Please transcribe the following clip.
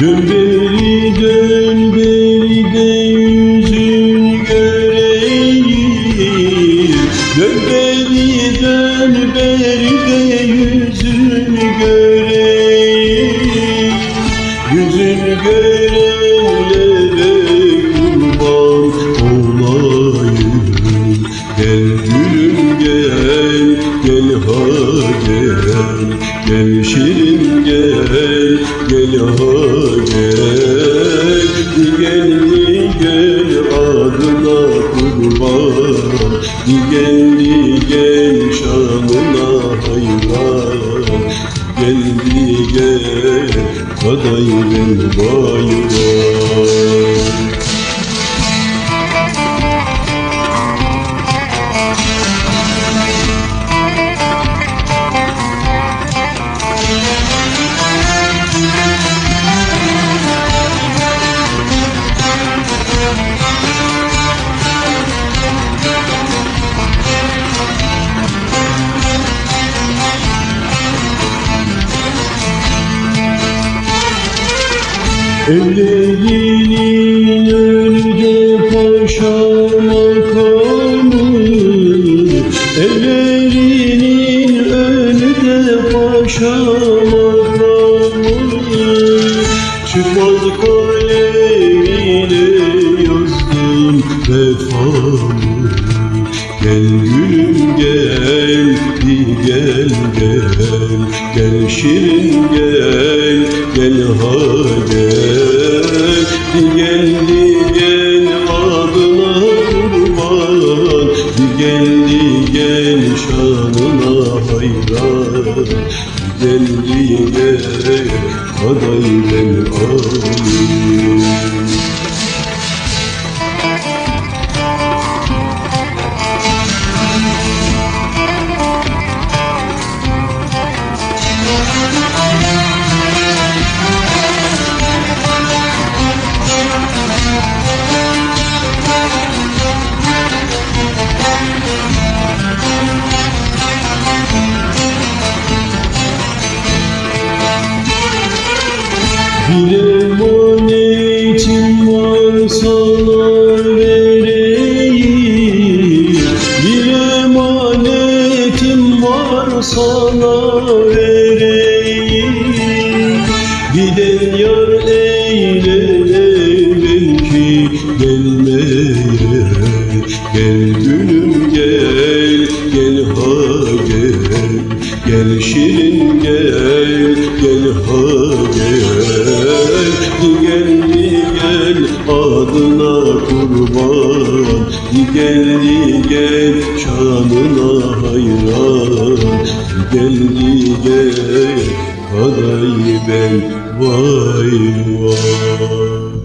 Dön beri dön göreyim. Dön beri dön göreyim. Yüzünü görenlere kurban olayım. Gel, ha gel Gel adına kurban. Gel gel şanına hayran. Geldi gel kadayım bayram Ellerinin önünde paşa makamı Ellerinin önünde paşa makamı Çıkmaz kalemiyle yazdım vefamı Gel gülüm gel, gel gel. Gel şirin gel, gel ha gel Gel gel adına kurban. Gel gel şanına hayran. Gel gel aday ben Bir emanetim var sana vereyim. Bir emanetim var sana vereyim. Giden yar eyle belki gelmeye. Gel gülüm gel, gel ha gel. Gel şirin gel, gel ha gel. Gel adına kurban. Gel gel şanına hayran. Gel gel aday ben vay vay